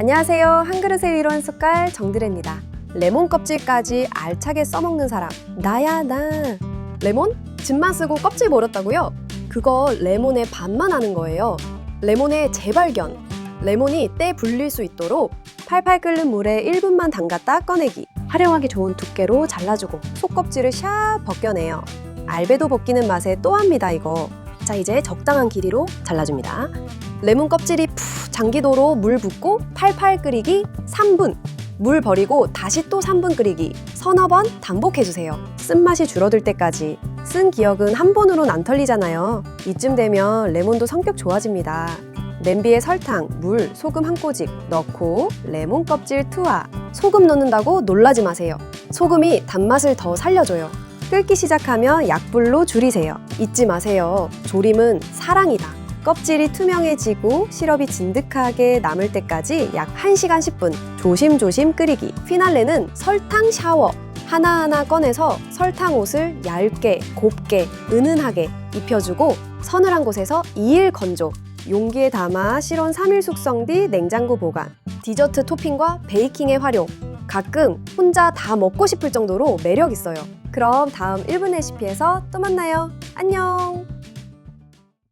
안녕하세요. 한 그릇의 이론 숟갈 정드레입니다. 레몬 껍질까지 알차게 써먹는 사람 나야 나. 레몬? 즙만 쓰고 껍질 버렸다고요? 그거 레몬의 반만 하는 거예요. 레몬의 재발견. 레몬이 때 불릴 수 있도록 팔팔 끓는 물에 1분만 담갔다 꺼내기. 활용하기 좋은 두께로 잘라주고 속껍질을 샥 벗겨내요. 알배도 벗기는 맛에 또 합니다 이거. 자 이제 적당한 길이로 잘라줍니다. 레몬 껍질이 푹 잠기도록 물 붓고 팔팔 끓이기 3분. 물 버리고 다시 또 3분 끓이기. 서너 번 반복해주세요. 쓴맛이 줄어들 때까지. 쓴 기억은 한 번으로는 안 털리잖아요. 이쯤 되면 레몬도 성격 좋아집니다. 냄비에 설탕, 물, 소금 한 꼬집 넣고 레몬 껍질 투하. 소금 넣는다고 놀라지 마세요. 소금이 단맛을 더 살려줘요. 끓기 시작하면 약불로 줄이세요. 잊지 마세요. 조림은 사랑이다. 껍질이 투명해지고 시럽이 진득하게 남을 때까지 약 1시간 10분 조심조심 끓이기. 피날레는 설탕 샤워. 하나하나 꺼내서 설탕 옷을 얇게, 곱게, 은은하게 입혀주고 서늘한 곳에서 2일 건조. 용기에 담아 실온 3일 숙성 뒤 냉장고 보관. 디저트 토핑과 베이킹에 활용. 가끔 혼자 다 먹고 싶을 정도로 매력 있어요. 그럼 다음 1분 레시피에서 또 만나요. 안녕!